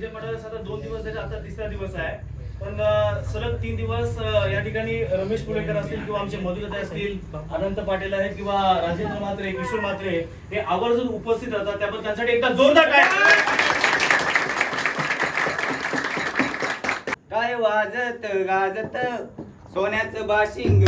म्हणजे मंडळास आता दोन दिवस झाले आता तिसरा दिवस आहे. पण सलग तीन दिवस या ठिकाणी रमेश पुणेकर असतील किंवा आमचे मधुरता असतील अनंत पाटील आहेत किंवा राजेंद्र म्हात्रे किशोर म्हात्रे हे आवर्जून उपस्थित राहतात. त्यामुळे त्यांसाठी एकदा जोरदार काय काय वाजत गाजत? सोन्याचं बाशिंग.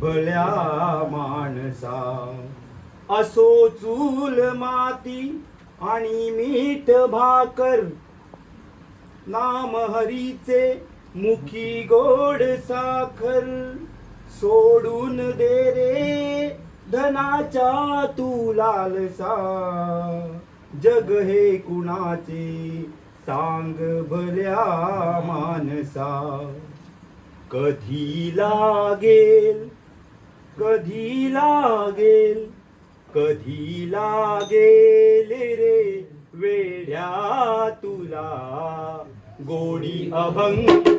भल्या माणसा. असो चूल माती आणि मीठ भाकर. नाम हरीचे मुखी गोड साखर. सोडून दे रे धनाच्या तू लालसा. जग हे कुणाचे सांग भल्या मानसा कधी लागेल कधी लागेल कधी लागेल रे वेढ्या तुला गोडी अभंग